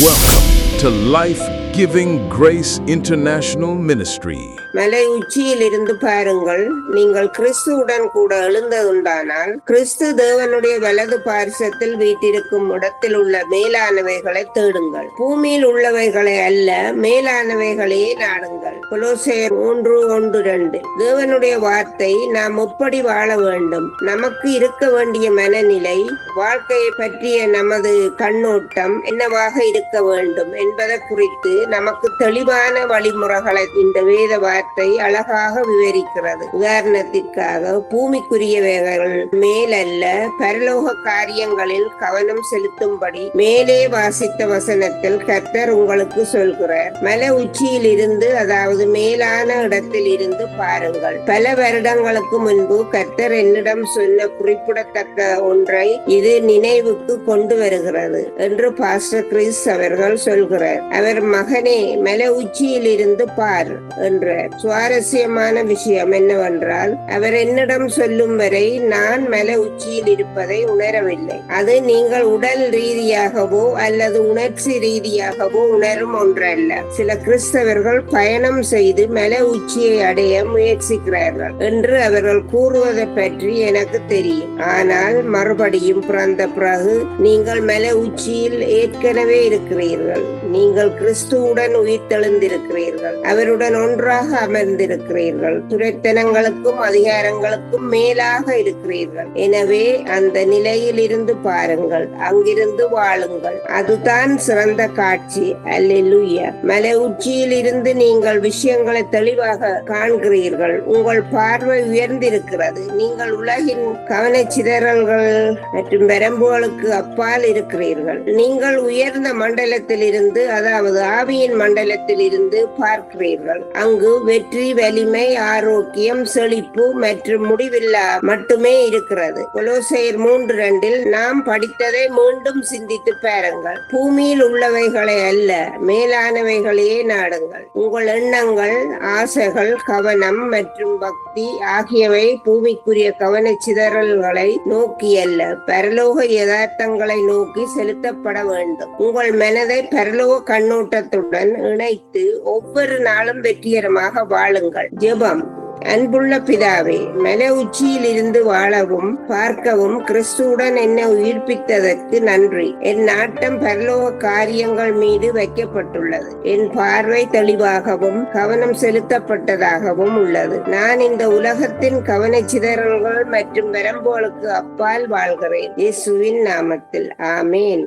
Welcome to Life Giving Grace International Ministry. மலை உச்சியில் இருந்து பாருங்கள். நீங்கள் கிறிஸ்துவுடன் கூட எழுந்ததுண்டானால் கிறிஸ்து தேவனுடைய வலது பார்சத்தில் வீட்டிருக்கும் இடத்தில் உள்ள மேலானவைகளை தேடுங்கள். பூமியில் உள்ளவைகளை அல்ல மேலானவைகளையே நாடுங்கள். புலோசேர் மூன்று ஒன்று ரெண்டு. தேவனுடைய வார்த்தை நாம் எப்படி வாழ வேண்டும். நமக்கு இருக்க வேண்டிய மனநிலை வாழ்க்கையை பற்றிய நமது கண்ணோட்டம் என்னவாக இருக்க வேண்டும் என்பதை குறித்து நமக்கு தெளிவான வழிமுறைகளை இந்த வேத வார்த்தை அழகாக விவரிக்கிறது. உதாரணத்திற்காக பூமிக்குரியவைகள் மேலல்ல பரலோக காரியங்களில் கவனம் செலுத்தும்படி மேலே வாசித்த வசனத்தில் கர்த்தர் உங்களுக்கு சொல்கிறார். மலை உச்சியில் இருந்து அதாவது மேலான இடத்தில் இருந்து பாருங்கள். பல வருடங்களுக்கு முன்பு கர்த்தர் என்னிடம் சொன்ன குறிப்பிடத்தக்க ஒன்றை இது நினைவுக்கு கொண்டு வருகிறது என்று பாஸ்டர் கிறிஸ் அவர்கள் சொல்கிறார். அவர் மகனே மலை உச்சியில் இருந்து பார் என்றார். சுவாரஸ்யமான விஷயம் என்னவென்றால் அவர் என்னிடம் சொல்லும் வரை நான் மலை உச்சியில் இருப்பதை உணரவில்லை. அது நீங்கள் உடல் ரீதியாகவோ அல்லது உணர்ச்சி ரீதியாகவோ உணரும் ஒன்றல்ல. சில கிறிஸ்தவர்கள் பயணம் செய்து மலை உச்சியை அடைய முயற்சிக்கிறார்கள் என்று அவர்கள் கூறுவதை பற்றி எனக்கு தெரியும். ஆனால் மறுபடியும் பிறந்த பிறகு நீங்கள் மலை உச்சியில் ஏற்கனவே இருக்கிறீர்கள். நீங்கள் கிறிஸ்துவுடன் உயிர்த்தெழுந்திருக்கிறீர்கள். அவருடன் ஒன்றாக அமர்ந்திருக்கிறீர்கள். துரைத்தனங்களுக்கும் அதிகாரங்களுக்கும் மேலாக இருக்கிறீர்கள். எனவே அந்த நிலையில் இருந்து பாருங்கள். அங்கிருந்து வாழுங்கள். அதுதான் சிறந்த காட்சி. அல்லேலூயா. மலை உச்சியில் இருந்து நீங்கள் விஷயங்களை தெளிவாக காண்கிறீர்கள். உங்கள் பார்வை உயர்ந்திருக்கிறது. நீங்கள் உலகின் கவனச்சிதறல்கள் மற்றும் வரம்புகளுக்கு அப்பால் இருக்கிறீர்கள். நீங்கள் உயர்ந்த மண்டலத்தில் இருந்து அதாவது ஆவியின் மண்டலத்தில் இருந்து பார்க்கிறீர்கள். அங்கு வெற்றி வலிமை ஆரோக்கியம் செழிப்பு மற்றும் முடிவில்லா மட்டுமே இருக்கிறது. கொலோசையர் மூன்று ரெண்டில் நாம் படித்ததை மீண்டும் சிந்தித்து பாருங்கள். பூமியில் உள்ளவைகளை அல்ல மேலானவைகளையே நாடுங்கள். உங்கள் எண்ணங்கள் ஆசைகள் கவனம் மற்றும் பக்தி ஆகியவை பூமிக்குரிய கவனச்சிதறல்களை நோக்கி அல்ல பரலோக யதார்த்தங்களை நோக்கி செலுத்தப்பட வேண்டும். உங்கள் மனதை பரலோக கண்ணோட்டத்துடன் இணைத்து ஒவ்வொரு நாளும் வெற்றிகரமாக வாழுங்கள். ஜெபம். அன்புள்ள பிதாவே மலை உச்சியில் இருந்து வாழவும் பார்க்கவும் கிறிஸ்துவுடன் என்னை உயிர்ப்பித்ததற்கு நன்றி. என் நாட்டம் பரலோக காரியங்கள் மீது வைக்கப்பட்டுள்ளது. என் பார்வை தெளிவாகவும் கவனம் செலுத்தப்பட்டதாகவும் உள்ளது. நான் இந்த உலகத்தின் கவன சிதறல்கள் மற்றும் வரம்போலுக்கு அப்பால் வாழ்கிறேன். இயேசுவின் நாமத்தில். ஆமேன்.